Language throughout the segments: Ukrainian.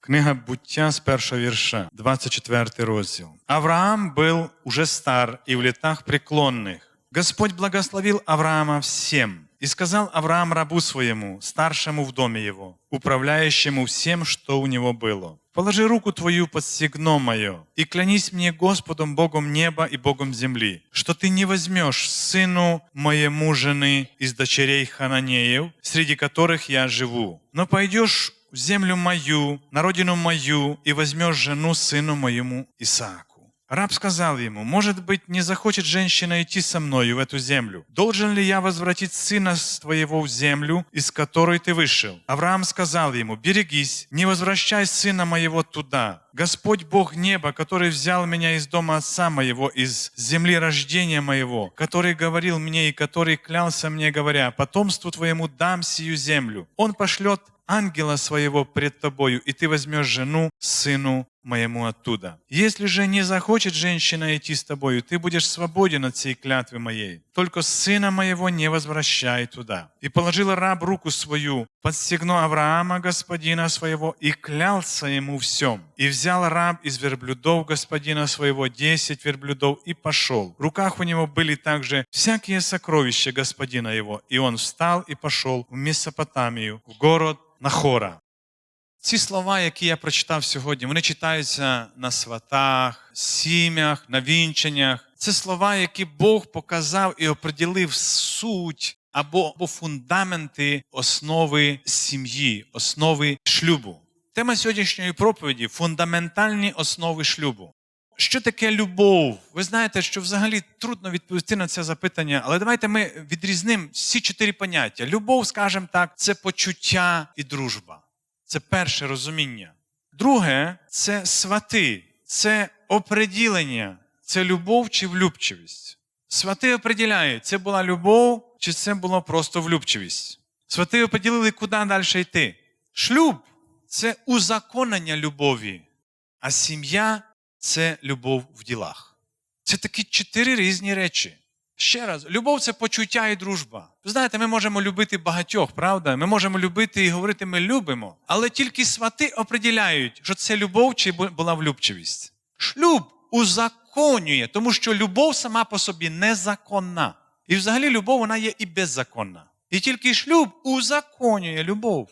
Книга буття з першого вірша, 24 розділ. Авраам был уже стар и в летах преклонных. Господь благословил Авраама всем. И сказал Авраам рабу своему, старшему в доме его, управляющему всем, что у него было. Положи руку твою под стегно мое, и клянись мне Господом Богом неба и Богом земли, что ты не возьмешь сыну моему жены из дочерей Хананеев, среди которых я живу, но пойдешь в землю мою, на родину мою, и возьмешь жену сыну моему Исааку. Раб сказал ему, может быть, не захочет женщина идти со мною в эту землю. Должен ли я возвратить сына твоего в землю, из которой ты вышел? Авраам сказал ему, берегись, не возвращай сына моего туда. Господь Бог неба, который взял меня из дома отца моего, из земли рождения моего, который говорил мне и который клялся мне, говоря, потомству твоему дам сию землю. Он пошлет ангела своего пред тобою, и ты возьмешь жену сыну моему оттуда. Если же не захочет женщина идти с тобою, ты будешь свободен от всей клятвы моей. Только сына моего не возвращай туда. И положил раб руку свою под стегно Авраама, господина своего, и клялся ему всем. И взял раб из верблюдов господина своего десять верблюдов и пошел. В руках у него были также всякие сокровища господина его. И он встал и пошел в Месопотамию, в город Нахора. Ці слова, які я прочитав сьогодні, вони читаються на сватах, сім'ях, на вінченнях. Це слова, які Бог показав і оприділив суть або, або фундаменти основи сім'ї, основи шлюбу. Тема сьогоднішньої проповіді фундаментальні основи шлюбу. Що таке любов? Ви знаєте, що взагалі трудно відповісти на це запитання, але давайте ми відрізнимо всі чотири поняття. Любов, скажімо так, це почуття і дружба. Це перше розуміння. Друге це свати, це оприділення, це любов чи влюбчивість. Свати оприділяють, це була любов, чи це було просто влюбчивість. Свати оприділили, куди далі йти. Шлюб це узаконення любові, а сім'я це любов в ділах. Це такі чотири різні речі. Ще раз, любов це почуття і дружба. Ви знаєте, ми можемо любити багатьох, правда? Ми можемо любити і говорити, ми любимо, але тільки свати определяють, що це любов чи була влюбчивість. Шлюб узаконює, тому що любов сама по собі незаконна. І взагалі любов вона є і беззаконна. І тільки шлюб узаконює любов.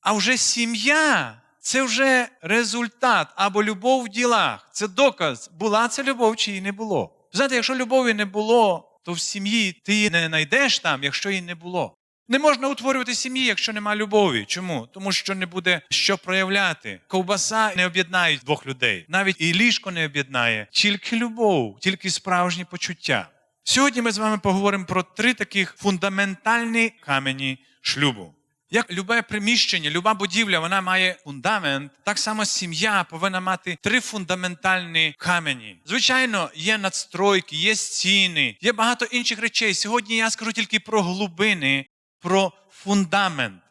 А вже сім'я це вже результат або любов в ділах. Це доказ, була це любов чи її не було. Знаєте, якщо любові не було, то в сім'ї ти не знайдеш там, якщо її не було. Не можна утворювати сім'ї, якщо нема любові. Чому? Тому що не буде що проявляти. Ковбаса не об'єднають двох людей. Навіть і ліжко не об'єднає. Тільки любов, тільки справжні почуття. Сьогодні ми з вами поговоримо про три таких фундаментальні камені шлюбу. Як любе приміщення, люба будівля, вона має фундамент, так само сім'я повинна мати три фундаментальні камені. Звичайно, є надстройки, є стіни, є багато інших речей. Сьогодні я скажу тільки про глибини, про фундамент.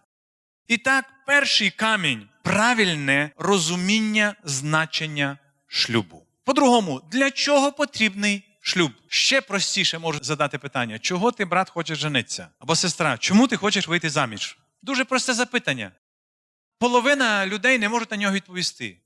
І так, перший камінь правильне розуміння значення шлюбу. По-другому, для чого потрібний шлюб? Ще простіше можу задати питання: чого ти, брат, хочеш женитися? Або сестра, чому ти хочеш вийти заміж? Дуже просте запитання. Половина людей не можуть на нього відповісти.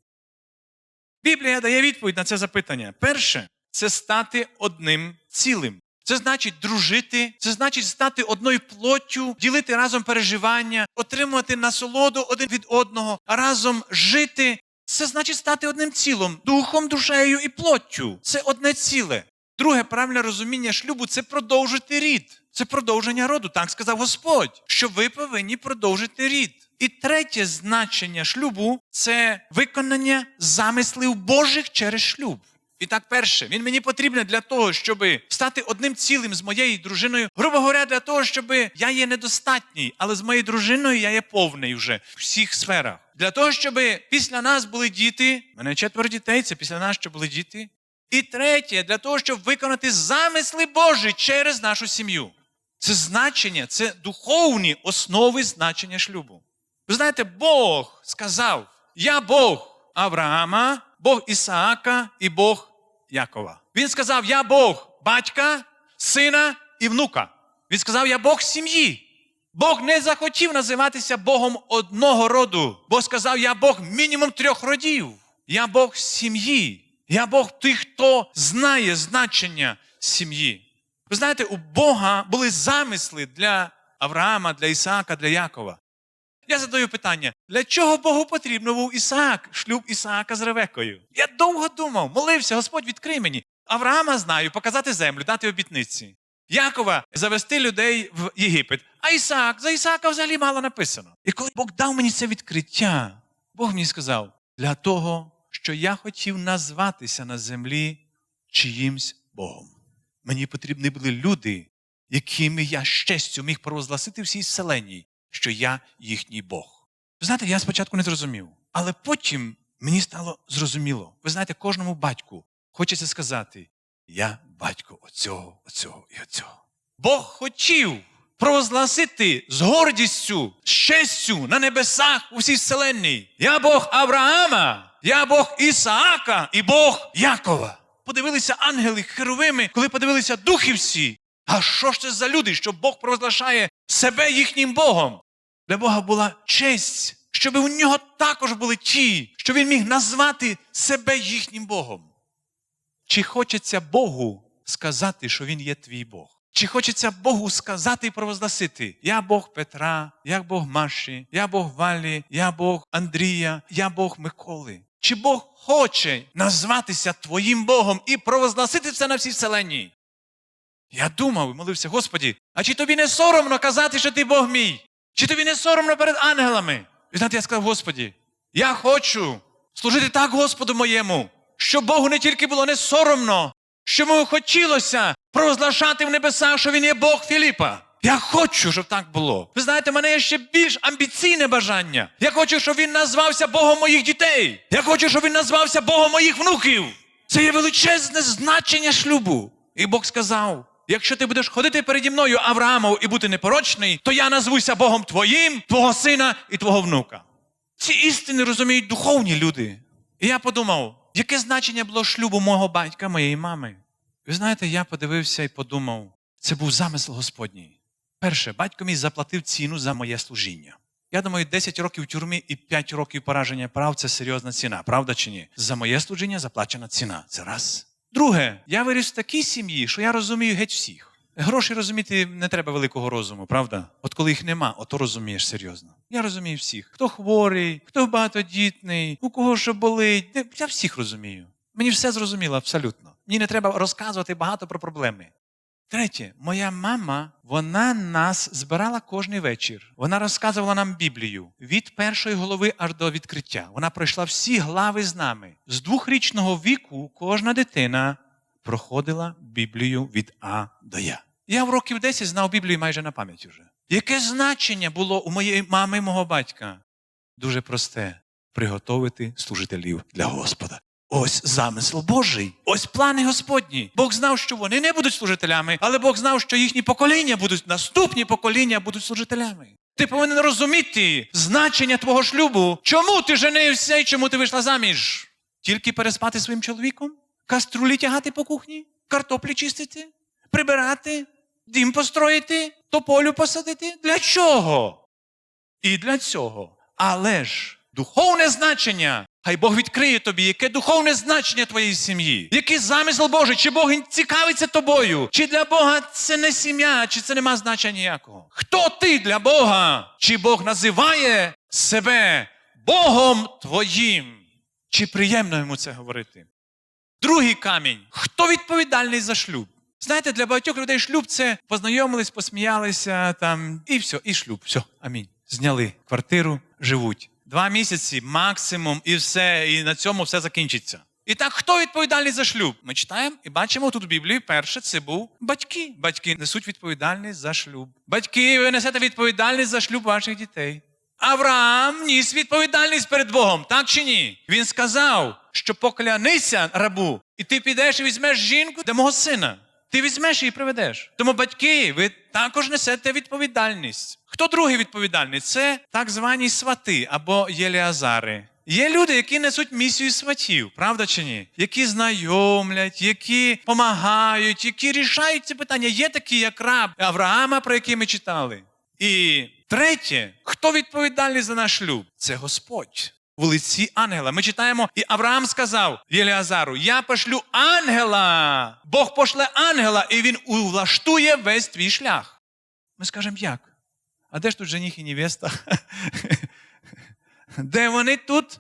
Біблія дає відповідь на це запитання. Перше це стати одним цілим. Це значить дружити, це значить стати одною плоттю, ділити разом переживання, отримувати насолоду один від одного, разом жити. Це значить стати одним цілим, духом, душею і плоттю. Це одне ціле. Друге правильне розуміння шлюбу це продовжити рід. Це продовження роду. Так сказав Господь, що ви повинні продовжити рід. І третє значення шлюбу це виконання замислів Божих через шлюб. І так, перше, він мені потрібен для того, щоб стати одним цілим з моєю дружиною. Грубо говоря, для того, щоб я є недостатній, але з моєю дружиною я є повний вже в всіх сферах. Для того, щоб після нас були діти, в мене четверо дітей, це після нас що були діти. І третє, для того, щоб виконати замисли Божі через нашу сім'ю. Це значення, це духовні основи значення шлюбу. Ви знаєте, Бог сказав: Я Бог Авраама, Бог Ісаака і Бог Якова. Він сказав: Я Бог батька, сина і внука. Він сказав, я Бог сім'ї. Бог не захотів називатися Богом одного роду, бо сказав: Я Бог мінімум трьох родів. Я Бог сім'ї. Я Бог тих, хто знає значення сім'ї. Ви знаєте, у Бога були замисли для Авраама, для Ісаака, для Якова. Я задаю питання: для чого Богу потрібно був Ісаак, шлюб Ісаака з Ревекою? Я довго думав, молився, Господь відкрий мені. Авраама знаю, показати землю, дати обітниці. Якова завести людей в Єгипет. А Ісаак, за Ісаака взагалі мало написано. І коли Бог дав мені це відкриття, Бог мені сказав: для того, що я хотів назватися на землі чиїмсь Богом. Мені потрібні були люди, якими я з міг провозгласити всій вселеній, що я їхній Бог. Знаєте, я спочатку не зрозумів, але потім мені стало зрозуміло. Ви знаєте, кожному батьку хочеться сказати: я батько оцього, оцього і оцього. Бог хотів провозгласити з гордістю, з на небесах у всій вселенній. Я Бог Авраама, я Бог Ісаака і Бог Якова. Подивилися ангели, херовими, коли подивилися духи всі. А що ж це за люди, що Бог провозглашає себе їхнім Богом? Для Бога була честь, щоб у нього також були ті, що він міг назвати себе їхнім Богом. Чи хочеться Богу сказати, що Він є твій Бог? Чи хочеться Богу сказати і провозгласити? Я Бог Петра, я Бог Маші, я Бог Валі, я Бог Андрія, я Бог Миколи. Чи Бог хоче назватися твоїм Богом і провозгласити це на всій вселенні? Я думав і молився, Господі, а чи тобі не соромно казати, що ти Бог мій? Чи тобі не соромно перед ангелами? І знаєте, я сказав, Господі, я хочу служити так Господу моєму, щоб Богу не тільки було не соромно, що йому хотілося провозглашати в небесах, що він є Бог Філіпа. Я хочу, щоб так було. Ви знаєте, в мене є ще більш амбіційне бажання. Я хочу, щоб він назвався Богом моїх дітей. Я хочу, щоб він назвався Богом моїх внуків. Це є величезне значення шлюбу. І Бог сказав: якщо ти будеш ходити переді мною, Авраамов, і бути непорочний, то я назвуся Богом твоїм, твого сина і твого внука. Ці істини розуміють духовні люди. І я подумав, яке значення було шлюбу мого батька, моєї мами? Ви знаєте, я подивився і подумав, це був замисел Господній. Перше, батько мій заплатив ціну за моє служіння. Я думаю, 10 років в тюрмі і 5 років пораження прав це серйозна ціна, правда чи ні? За моє служіння заплачена ціна. Це раз. Друге, я виріс в такій сім'ї, що я розумію геть всіх. Гроші розуміти не треба великого розуму, правда? От коли їх нема, ото розумієш серйозно. Я розумію всіх. Хто хворий, хто багатодітний, у кого що болить. Я всіх розумію. Мені все зрозуміло абсолютно. Мені не треба розказувати багато про проблеми. Третє, моя мама, вона нас збирала кожний вечір. Вона розказувала нам Біблію від першої голови аж до відкриття. Вона пройшла всі глави з нами. З двохрічного віку кожна дитина проходила Біблію від А до Я. Я в років 10 знав Біблію майже на пам'ять уже. Яке значення було у моєї мами і мого батька? Дуже просте приготовити служителів для Господа. Ось замисел Божий, ось плани Господні. Бог знав, що вони не будуть служителями, але Бог знав, що їхні покоління будуть, наступні покоління будуть служителями. Ти повинен розуміти значення твого шлюбу. Чому ти женився і чому ти вийшла заміж? Тільки переспати своїм чоловіком? Каструлі тягати по кухні? Картоплі чистити? Прибирати? Дім построїти? Тополю посадити? Для чого? І для цього. Але ж духовне значення. Хай Бог відкриє тобі, яке духовне значення твоєї сім'ї, який замисел Божий, чи Бог цікавиться тобою, чи для Бога це не сім'я, чи це нема значення ніякого. Хто ти для Бога? Чи Бог називає себе Богом твоїм? Чи приємно йому це говорити? Другий камінь. Хто відповідальний за шлюб? Знаєте, для багатьох людей шлюб це познайомились, посміялися там, і все, і шлюб. Все, амінь. Зняли квартиру, живуть. Два місяці максимум, і все, і на цьому все закінчиться. І так, хто відповідальний за шлюб? Ми читаємо і бачимо тут в Біблії перше це був батьки. Батьки несуть відповідальність за шлюб. Батьки, ви несете відповідальність за шлюб ваших дітей. Авраам ніс відповідальність перед Богом, так чи ні? Він сказав, що поклянися рабу, і ти підеш і візьмеш жінку для мого сина. Ти візьмеш і приведеш. Тому батьки, ви також несете відповідальність. Хто другий відповідальний? Це так звані свати або єліазари. Є люди, які несуть місію сватів, правда чи ні? Які знайомлять, які допомагають, які рішають ці питання. Є такі, як раб Авраама, про який ми читали. І третє, хто відповідальний за наш шлюб? Це Господь. В лиці ангела. Ми читаємо, і Авраам сказав Єліазару: Я пошлю ангела. Бог пошле ангела, і він влаштує весь твій шлях. Ми скажемо, як? А де ж тут жених і невеста? Де вони тут?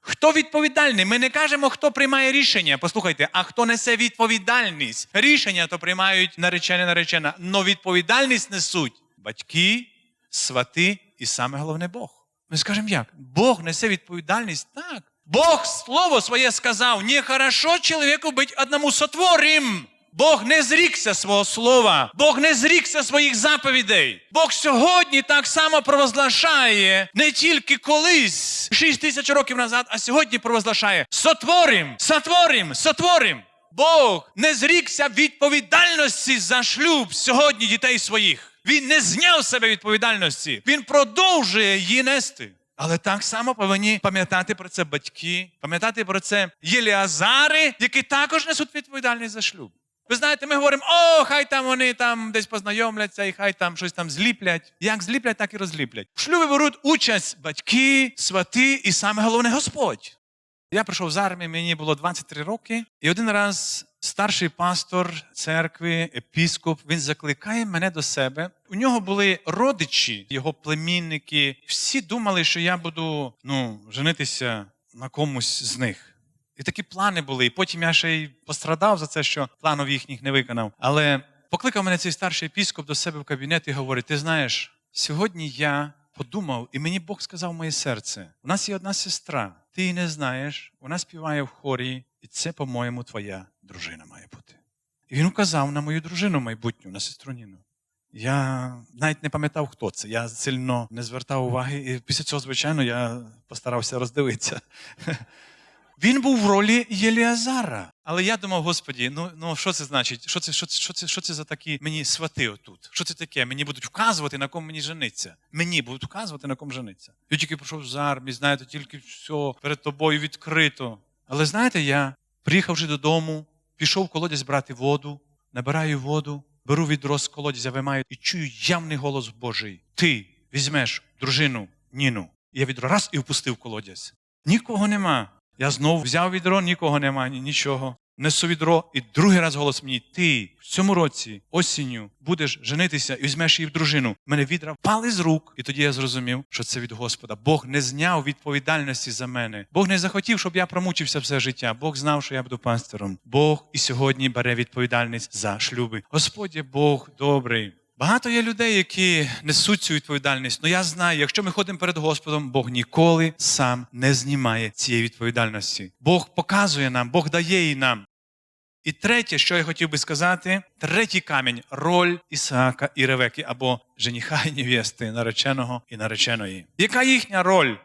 Хто відповідальний? Ми не кажемо, хто приймає рішення. Послухайте, а хто несе відповідальність? Рішення то приймають наречені наречена, но відповідальність несуть батьки, свати і саме головне Бог. Ми скажемо як? Бог несе відповідальність так. Бог слово своє сказав: не хорошо чоловіку бути одному сотворим. Бог не зрікся свого слова, Бог не зрікся своїх заповідей. Бог сьогодні так само провозглашає не тільки колись, 6 тисяч років назад, а сьогодні провозглашає сотворим, сотворим, сотворим. Бог не зрікся відповідальності за шлюб сьогодні дітей своїх. Він не зняв себе відповідальності. Він продовжує її нести. Але так само повинні пам'ятати про це батьки, пам'ятати про це єліазари, які також несуть відповідальність за шлюб. Ви знаєте, ми говоримо, о, хай там вони там десь познайомляться, і хай там щось там зліплять. Як зліплять, так і розліплять. В шлюбі беруть участь батьки, свати і саме головне Господь. Я прийшов з армії, мені було 23 роки, і один раз старший пастор церкви, епіскоп, він закликає мене до себе. У нього були родичі, його племінники. Всі думали, що я буду ну, женитися на комусь з них. І такі плани були. І потім я ще й пострадав за це, що планів їхніх не виконав. Але покликав мене цей старший епіскоп до себе в кабінет і говорить: ти знаєш, сьогодні я подумав, і мені Бог сказав моє серце: у нас є одна сестра, ти її не знаєш, вона співає в хорі, і це, по-моєму, твоя дружина має бути. І він указав на мою дружину майбутню, на сестру Ніну. Я навіть не пам'ятав, хто це. Я сильно не звертав уваги, і після цього, звичайно, я постарався роздивитися. Він був в ролі Єліазара. Але я думав, Господі, ну ну що це значить? Що це що це, що це, що це за такі мені свати отут? Що це таке? Мені будуть вказувати, на кому мені жениться. Мені будуть вказувати, на кому жениться. Я тільки прийшов з армії, знаєте, тільки все перед тобою відкрито. Але знаєте, я, приїхавши додому, пішов в колодязь брати воду, набираю воду, беру відро з колодязя, вимаю і чую явний голос Божий. Ти візьмеш дружину Ніну. Я відро раз і впустив колодязь. Нікого нема. Я знову взяв відро, нікого немає, нічого. Несу відро, і другий раз голос мені: ти в цьому році осінню будеш женитися і візьмеш її в дружину. Мене відра впали з рук, і тоді я зрозумів, що це від Господа. Бог не зняв відповідальності за мене. Бог не захотів, щоб я промучився все життя. Бог знав, що я буду пастором. Бог і сьогодні бере відповідальність за шлюби. Господь є Бог добрий. Багато є людей, які несуть цю відповідальність. Ну я знаю, якщо ми ходимо перед Господом, Бог ніколи сам не знімає цієї відповідальності. Бог показує нам, Бог дає її нам. І третє, що я хотів би сказати, третій камінь роль Ісаака і Ревеки, або жениха і невести, нареченого і нареченої. Яка їхня роль?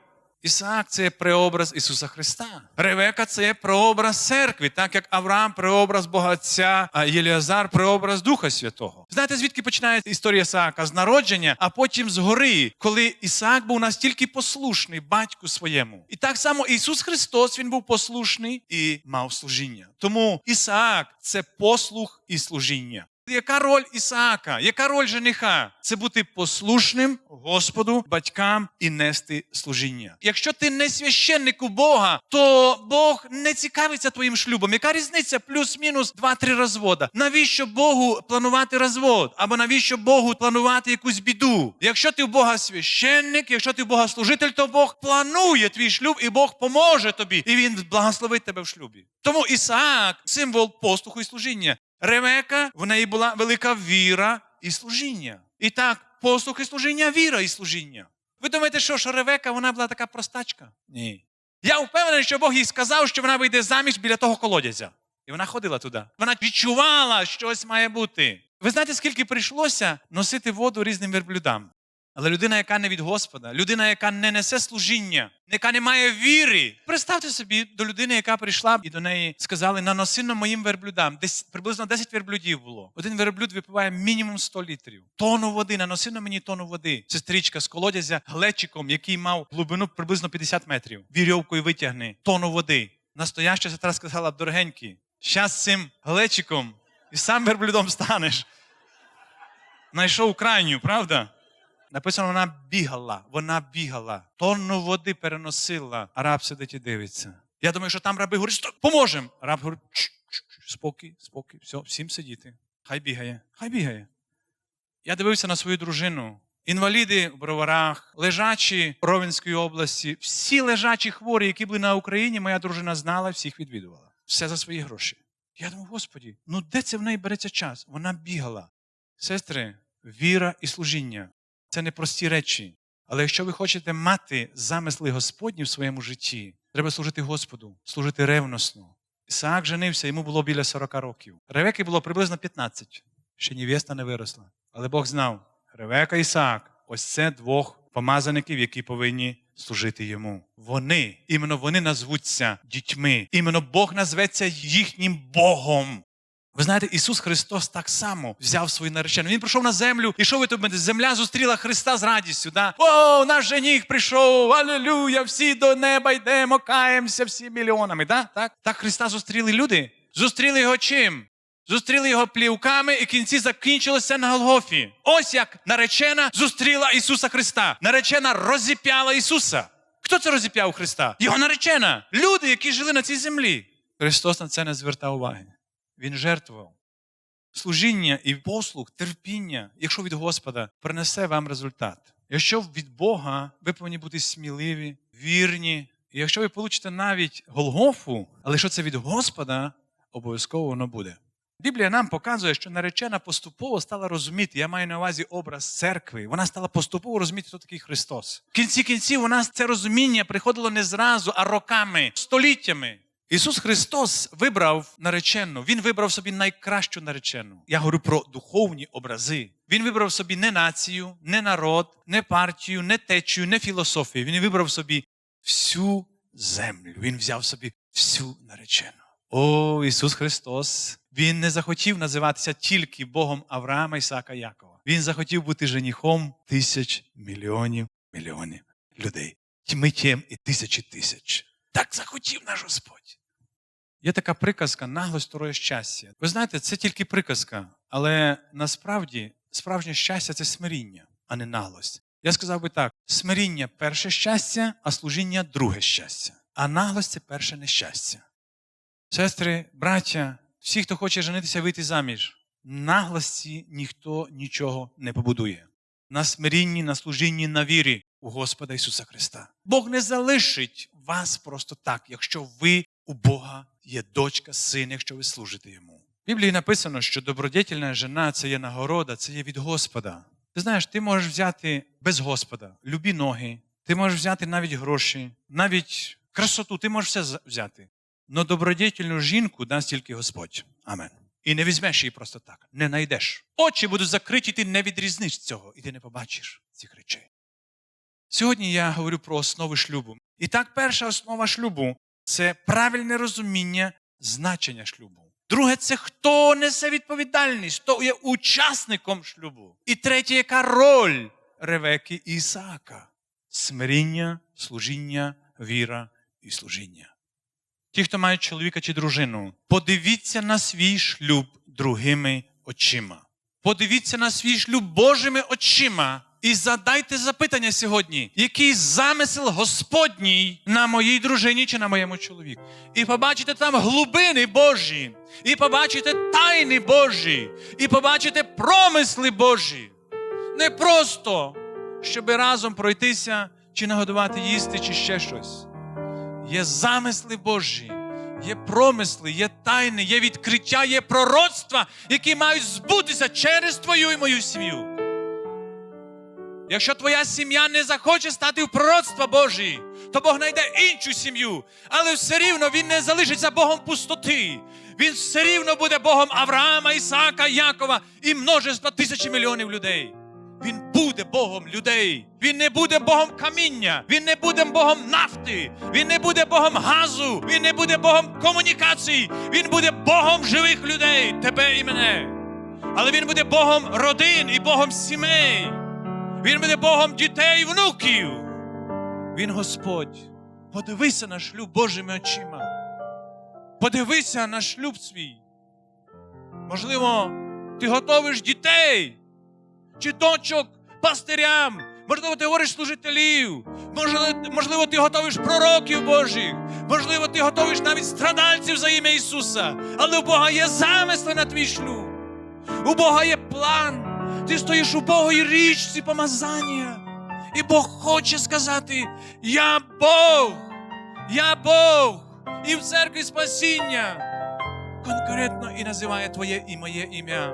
Ісаак це преобраз Ісуса Христа. Ревека це є прообраз церкви, так як Авраам преобраз Бога Отця, а Єліазар преобраз Духа Святого. Знаєте, звідки починає історія Ісаака? З народження, а потім з гори, коли Ісаак був настільки послушний батьку своєму. І так само Ісус Христос він був послушний і мав служіння. Тому Ісаак це послух і служіння. Яка роль Ісаака? Яка роль жениха? Це бути послушним Господу, батькам і нести служіння. Якщо ти не священник у Бога, то Бог не цікавиться твоїм шлюбом. Яка різниця? Плюс-мінус два-три розвода. Навіщо Богу планувати розвод? Або навіщо Богу планувати якусь біду? Якщо ти в Бога священник, якщо ти в Бога служитель, то Бог планує твій шлюб, і Бог поможе тобі, і Він благословить тебе в шлюбі. Тому Ісаак символ послуху і служіння. Ревека, в неї була велика віра і служіння. І так, послух і служіння, віра і служіння. Ви думаєте, що, що Ревека вона була така простачка? Ні. Я впевнений, що Бог їй сказав, що вона вийде заміж біля того колодязя. І вона ходила туди. Вона відчувала, що щось має бути. Ви знаєте, скільки прийшлося носити воду різним верблюдам? Але людина, яка не від Господа, людина, яка не несе служіння, яка не має віри. Представте собі до людини, яка прийшла і до неї сказали: наноси на моїм верблюдам. Десь приблизно 10 верблюдів було. Один верблюд випиває мінімум 100 літрів. Тону води, наноси на мені тону води. Сестричка з колодязя глечиком, який мав глибину приблизно 50 метрів. Вірьовкою витягни тону води. Настояща сестра сказала: дорогенький, щас цим глечиком і сам верблюдом станеш. Знайшов крайню, правда? Написано, вона бігала, вона бігала, тонну води переносила, а раб сидить і дивиться. Я думаю, що там раби говорять, що поможемо. Раб говорить, «Чш, чш, чш, спокій, спокій, все, всім сидіти. Хай бігає, хай бігає. Я дивився на свою дружину. Інваліди в броварах, лежачі Ровенської області, всі лежачі хворі, які були на Україні, моя дружина знала, всіх відвідувала. Все за свої гроші. Я думав, Господі, ну де це в неї береться час? Вона бігала. Сестри, віра і служіння це не прості речі. Але якщо ви хочете мати замисли Господні в своєму житті, треба служити Господу, служити ревносно. Ісаак женився, йому було біля 40 років. Ревеки було приблизно 15. Ще невеста не виросла. Але Бог знав, Ревека і Ісаак ось це двох помазаників, які повинні служити йому. Вони, іменно вони назвуться дітьми. Іменно Бог назветься їхнім Богом. Ви знаєте, Ісус Христос так само взяв свою наречену. Він прийшов на землю, і що ви тут будете? Земля зустріла Христа з радістю. Да? О, наш жених прийшов! Алілюя! Всі до неба йдемо, каємося всі мільйонами. Да? Так? так Христа зустріли люди. Зустріли його чим? Зустріли його плівками, і кінці закінчилося на Голгофі. Ось як наречена зустріла Ісуса Христа. Наречена розіп'яла Ісуса. Хто це розіп'яв Христа? Його наречена. Люди, які жили на цій землі. Христос на це не звертав уваги. Він жертвував. Служіння і послуг, терпіння, якщо від Господа, принесе вам результат. Якщо від Бога, ви повинні бути сміливі, вірні. І якщо ви получите навіть Голгофу, але якщо це від Господа, обов'язково воно буде. Біблія нам показує, що наречена поступово стала розуміти, я маю на увазі образ церкви. Вона стала поступово розуміти, хто такий Христос. В кінці кінців у нас це розуміння приходило не зразу, а роками, століттями. Ісус Христос вибрав наречену. Він вибрав собі найкращу наречену. Я говорю про духовні образи. Він вибрав собі не націю, не народ, не партію, не течію, не філософію. Він вибрав собі всю землю. Він взяв собі всю наречену. О, Ісус Христос! Він не захотів називатися тільки Богом Авраама, Ісака Якова. Він захотів бути женихом тисяч мільйонів мільйонів людей. Тьми тєм і тисячі тисяч. Так захотів наш Господь. Є така приказка наглость второе щастя. Ви знаєте, це тільки приказка, але насправді справжнє щастя це смиріння, а не наглость. Я сказав би так: смиріння перше щастя, а служіння друге щастя. А наглость це перше нещастя. Сестри, браття, всі, хто хоче женитися, вийти заміж, наглості ніхто нічого не побудує. На смирінні, на служінні, на вірі у Господа Ісуса Христа. Бог не залишить вас просто так, якщо ви у Бога є дочка, син, якщо ви служите йому. В Біблії написано, що добродетельна жена це є нагорода, це є від Господа. Ти знаєш, ти можеш взяти без Господа любі ноги, ти можеш взяти навіть гроші, навіть красоту, ти можеш все взяти. Но добродетельну жінку дасть тільки Господь. Амен. І не візьмеш її просто так, не знайдеш. Очі будуть закриті, ти не відрізниш цього, і ти не побачиш цих речей. Сьогодні я говорю про основи шлюбу. І так, перша основа шлюбу це правильне розуміння значення шлюбу. Друге, це хто несе відповідальність, хто є учасником шлюбу. І третє, яка роль Ревеки і Ісаака? Смиріння, служіння, віра і служіння. Ті, хто мають чоловіка чи дружину, подивіться на свій шлюб другими очима. Подивіться на свій шлюб Божими очима. І задайте запитання сьогодні, який замисел Господній на моїй дружині чи на моєму чоловіку. І побачите там глибини Божі, і побачите тайни Божі, і побачите промисли Божі. Не просто, щоб разом пройтися, чи нагодувати їсти, чи ще щось. Є замисли Божі, є промисли, є тайни, є відкриття, є пророцтва, які мають збутися через твою і мою сім'ю. Якщо твоя сім'я не захоче стати в пророцтва Божі, то Бог знайде іншу сім'ю, але все рівно він не залишиться Богом пустоти. Він все рівно буде Богом Авраама, Ісаака, Якова і множества тисячі мільйонів людей. Він буде Богом людей. Він не буде Богом каміння. Він не буде Богом нафти. Він не буде Богом газу. Він не буде Богом комунікацій. Він буде Богом живих людей, тебе і мене. Але він буде Богом родин і Богом сімей. Він буде Богом дітей і внуків. Він Господь. Подивися на шлюб Божими очима. Подивися на шлюб свій. Можливо, ти готовиш дітей. чи дочок пастирям. Можливо, ти говориш служителів. Можливо, ти готовиш пророків Божих. Можливо, ти готовиш навіть страдальців за ім'я Ісуса. Але у Бога є замисли на твій шлюб. У Бога є план. Ти стоїш у Богої річці помазання. І Бог хоче сказати: Я Бог, я Бог, і в церкві спасіння. Конкретно і називає твоє і моє ім'я.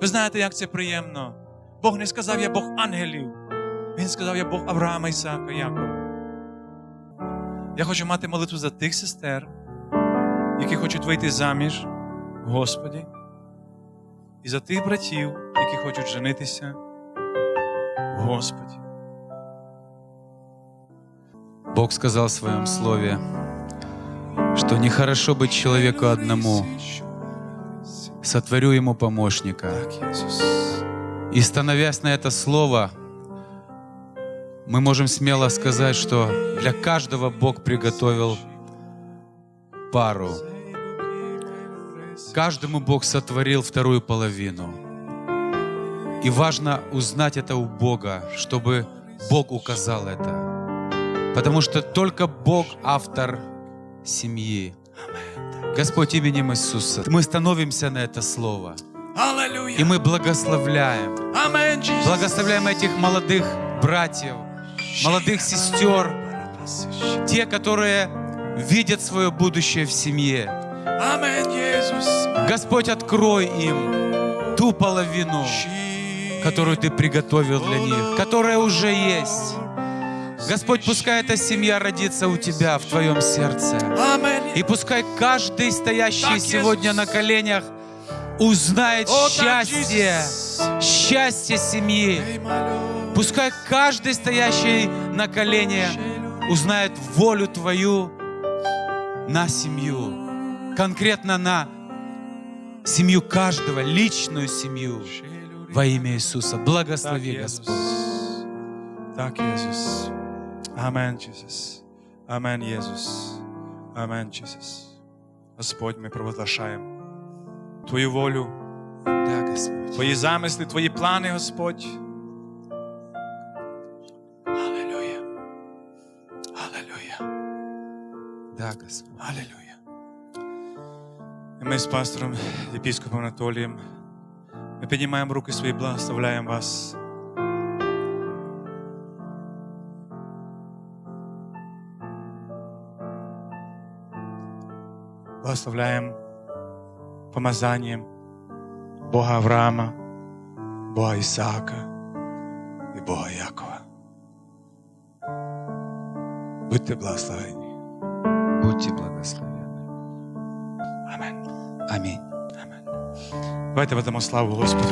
Ви знаєте, як це приємно. Бог не сказав, я Бог ангелів. Він сказав, я Бог Авраама, Ісаака, Якова. Я хочу мати молитву за тих сестер, які хочуть вийти заміж Господі, і за тих братів, які хочуть женитися в Господі. Бог сказал в своем слове, что нехорошо быть человеку одному, сотворю ему помощника. Так, Ісус. И становясь на это слово, мы можем смело сказать, что для каждого Бог приготовил пару. Каждому Бог сотворил вторую половину. И важно узнать это у Бога, чтобы Бог указал это. Потому что только Бог автор семьи. Господь именем Иисуса, мы становимся на это слово. Аллилуйя! И мы благословляем. Благословляем этих молодых братьев, молодых сестер, те, которые видят свое будущее в семье. Господь, открой им ту половину, которую Ты приготовил для них, которая уже есть. Господь, пускай эта семья родится у Тебя в Твоем сердце. И пускай каждый, стоящий сегодня на коленях, узнает счастье, счастье семьи. Пускай каждый, стоящий на колене, узнает волю Твою на семью. Конкретно на семью каждого, личную семью. Во имя Иисуса. Благослови, Господь. Так, Ісус. Амен, Ісус. Амен, Ісус. Амен, Ісус. Господь, ми провозглашаємо Твою волю, Да, Господь. Твої замисли, Твої плани, Господь. Аллилуйя. Аллилуйя. Да, Господь. Аллилуйя. Ми з пастором єпіскопом Анатолієм. Ми піднімаємо руки свої, благословляємо вас. Благословляємо помазанням Бога Авраама, Бога Ісаака і Бога Якова. Будьте благословені. Будьте благословенны. Амінь. Аминь. Давайте ведемо славу Господу.